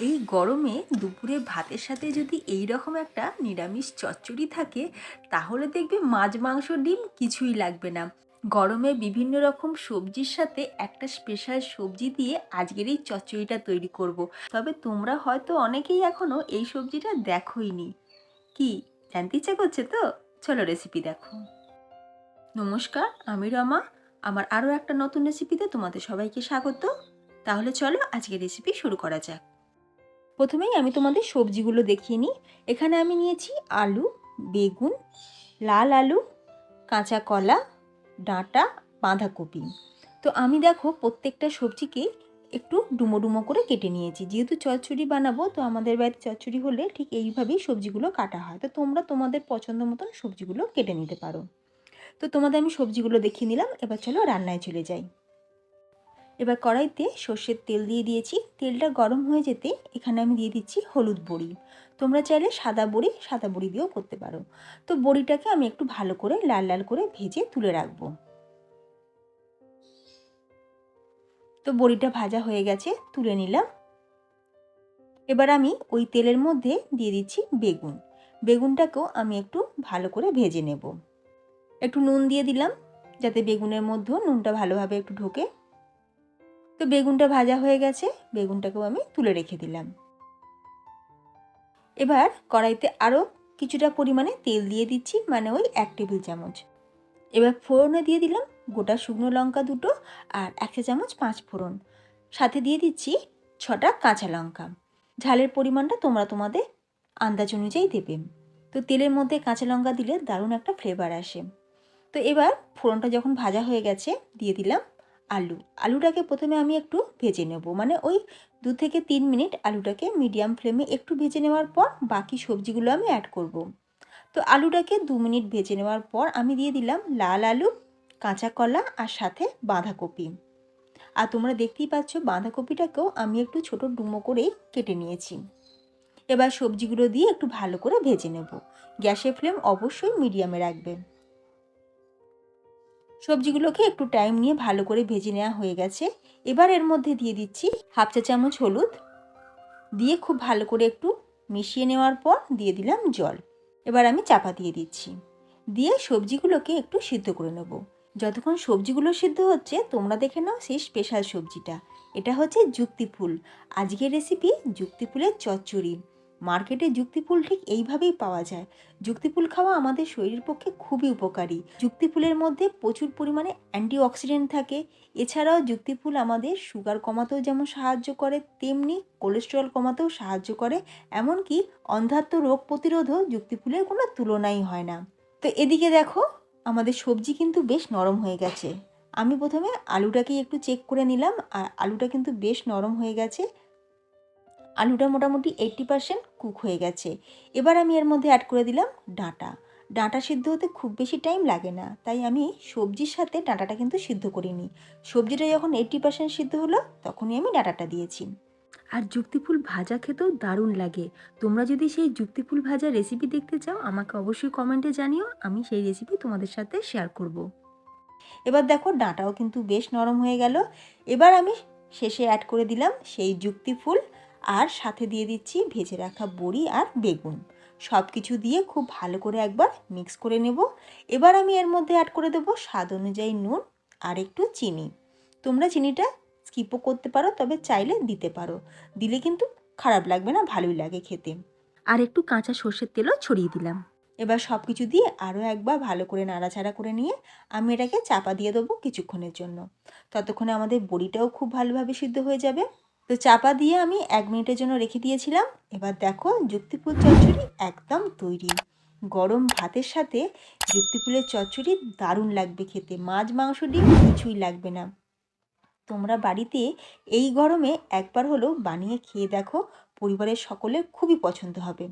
এই গরমে দুপুরে ভাতের সাথে যদি এই রকম একটা নিরামিষ চচ্চড়ি থাকে, তাহলে দেখবে মাছ, মাংস, ডিম কিছুই লাগবে না। গরমে বিভিন্ন রকম সবজির সাথে একটা স্পেশাল সবজি দিয়ে আজকের এই চচ্চড়িটা তৈরি করব। তবে তোমরা হয়তো অনেকেই এখনও এই সবজিটা দেখোইনি কি, জানতে ইচ্ছা করছে তো? চলো রেসিপি দেখো। নমস্কার, আমি রমা। আমার আরও একটা নতুন রেসিপিতে তোমাদের সবাইকে স্বাগত। তাহলে চলো আজকে রেসিপি শুরু করা যাক। প্রথমেই আমি তোমাদের সবজিগুলো দেখিয়ে নিই। এখানে আমি নিয়েছি আলু, বেগুন, লাল আলু, কাঁচা কলা, ডাঁটা, বাঁধাকপি। তো আমি দেখো প্রত্যেকটা সবজিকে একটু ডুমো ডুমো করে কেটে নিয়েছি। যেহেতু চচ্চড়ি বানাবো, তো আমাদের বাড়িতে চচ্চড়ি হলে ঠিক এইভাবেই সবজিগুলো কাটা হয়। তো তোমরা তোমাদের পছন্দ মতন সবজিগুলো কেটে নিতে পারো। তো তোমাদের আমি সবজিগুলো দেখিয়ে নিলাম। এবার চলো রান্নায় চলে যাই। এবার কড়াইতে সর্ষের তেল দিয়ে দিয়েছি। তেলটা গরম হয়ে যেতে এখানে আমি দিয়ে দিচ্ছি হলুদ বড়ি। তোমরা চাইলে সাদা বড়ি সাদা বড়ি দিয়েও করতে পারো। তো বড়িটাকে আমি একটু ভালো করে, লাল লাল করে ভেজে তুলে রাখব। তো বড়িটা ভাজা হয়ে গেছে, তুলে নিলাম। এবার আমি ওই তেলের মধ্যে দিয়ে দিচ্ছি বেগুন। বেগুনটাকেও আমি একটু ভালো করে ভেজে নেব। একটু নুন দিয়ে দিলাম, যাতে বেগুনের মধ্যেও নুনটা ভালোভাবে একটু ঢোকে। তো বেগুনটা ভাজা হয়ে গেছে, বেগুনটাকেও আমি তুলে রেখে দিলাম। এবার কড়াইতে আরও কিছুটা পরিমাণে তেল দিয়ে দিচ্ছি মানে ওই এক টেবিল চামচ। এবার ফোড়নে দিয়ে দিলাম গোটা শুকনো লঙ্কা দুটো আর এক চা চামচ পাঁচ ফোড়ন। সাথে দিয়ে দিচ্ছি ছটা কাঁচা লঙ্কা। ঝালের পরিমাণটা তোমরা তোমাদের আন্দাজ অনুযায়ী দেবে। তো তেলের মধ্যে কাঁচা লঙ্কা দিলে দারুণ একটা ফ্লেভার আসে। তো এবার ফোড়নটা যখন ভাজা হয়ে গেছে, দিয়ে দিলাম আলু। আলুটাকে প্রথমে আমি একটু ভেজে নেব। মানে ওই দু থেকে তিন মিনিট আলুটাকে মিডিয়াম ফ্লেমে একটু ভেজে নেওয়ার পর বাকি সবজিগুলো আমি অ্যাড করব। তো আলুটাকে দু মিনিট ভেজে নেওয়ার পর আমি দিয়ে দিলাম লাল আলু, কাঁচা কলা আর সাথে বাঁধাকপি। আর তোমরা দেখতেই পাচ্ছ বাঁধাকপিটাকেও আমি একটু ছোট ডুমো করে কেটে নিয়েছি। এবার সবজিগুলো দিয়ে একটু ভালো করে ভেজে নেব। গ্যাসের ফ্লেম অবশ্যই মিডিয়ামে রাখবে। সবজিগুলোকে একটু টাইম নিয়ে ভালো করে ভেজে নেওয়া হয়ে গেছে। এবার এর মধ্যে দিয়ে দিচ্ছি হাফ চা চামচ হলুদ। দিয়ে খুব ভালো করে একটু মিশিয়ে নেওয়ার পর দিয়ে দিলাম জল। এবার আমি চাপা দিয়ে দিচ্ছি। দিয়ে সবজিগুলোকে একটু সিদ্ধ করে নেব। যতক্ষণ সবজিগুলো সিদ্ধ হচ্ছে, তোমরা দেখে নাও সেই স্পেশাল সবজিটা। এটা হচ্ছে যুক্তি ফুল। আজকের রেসিপি যুক্তি ফুলের চচ্চড়ি। মার্কেটে যুক্তিফুল ঠিক এইভাবেই পাওয়া যায়। যুক্তিফুল খাওয়া আমাদের শরীরের পক্ষে খুবই উপকারী। যুক্তিফুলের মধ্যে প্রচুর পরিমাণে অ্যান্টিঅক্সিডেন্ট থাকে। এছাড়াও যুক্তিফুল আমাদের সুগার কমাতেও যেমন সাহায্য করে, তেমনি কোলেস্ট্রল কমাতেও সাহায্য করে। এমনকি অন্ধাত্ম রোগ প্রতিরোধও যুক্তিফুলের কোনো তুলনাই হয় না। তো এদিকে দেখো, আমাদের সবজি কিন্তু বেশ নরম হয়ে গেছে। আমি প্রথমে আলুটাকেই একটু চেক করে নিলাম। আর আলুটা কিন্তু বেশ নরম হয়ে গেছে। আলুটা মোটামুটি এইট্টি পারসেন্ট কুক হয়ে গেছে। এবার আমি এর মধ্যে অ্যাড করে দিলাম ডাঁটা। ডাঁটা সিদ্ধ হতে খুব বেশি টাইম লাগে না, তাই আমি সবজির সাথে ডাঁটাটা কিন্তু সিদ্ধ করিনি। সবজিটা যখন এইট্টি পার্সেন্ট সিদ্ধ হলো, তখনই আমি ডাঁটাটা দিয়েছি। আর যুক্তিফুল ভাজা খেতেও দারুণ লাগে। তোমরা যদি সেই যুক্তিফুল ভাজা রেসিপি দেখতে চাও, আমাকে অবশ্যই কমেন্টে জানিও, আমি সেই রেসিপি তোমাদের সাথে শেয়ার করব। এবার দেখো ডাঁটাও কিন্তু বেশ নরম হয়ে গেল। এবার আমি শেষে অ্যাড করে দিলাম সেই যুক্তিফুল আর সাথে দিয়ে দিচ্ছি ভেজে রাখা বড়ি আর বেগুন। সব কিছু দিয়ে খুব ভালো করে একবার মিক্স করে নেব। এবার আমি এর মধ্যে অ্যাড করে দেবো স্বাদ অনুযায়ী নুন আর একটু চিনি। তোমরা চিনিটা স্কিপও করতে পারো, তবে চাইলে দিতে পারো। দিলে কিন্তু খারাপ লাগবে না, ভালোই লাগে খেতে। আর একটু কাঁচা সর্ষের তেলও ছড়িয়ে দিলাম। এবার সব কিছু দিয়ে আরও একবার ভালো করে নাড়াচাড়া করে নিয়ে আমি এটাকে চাপা দিয়ে দেবো কিছুক্ষণের জন্য। ততক্ষণে আমাদের বড়িটাও খুব ভালোভাবে সিদ্ধ হয়ে যাবে। তো চাপা দিয়ে আমি এক মিনিটের জন্য রেখে দিয়েছিলাম। এবার দেখো যুক্তিপুর চচ্চড়ি একদম তৈরি। গরম ভাতের সাথে যুক্তিফুলের চচ্চড়ি দারুণ লাগবে খেতে। মাছ, মাংস, ডিম কিছুই লাগবে না। তোমরা বাড়িতে এই গরমে একবার হলেও বানিয়ে খেয়ে দেখো। পরিবারের সকলে খুবই পছন্দ হবে।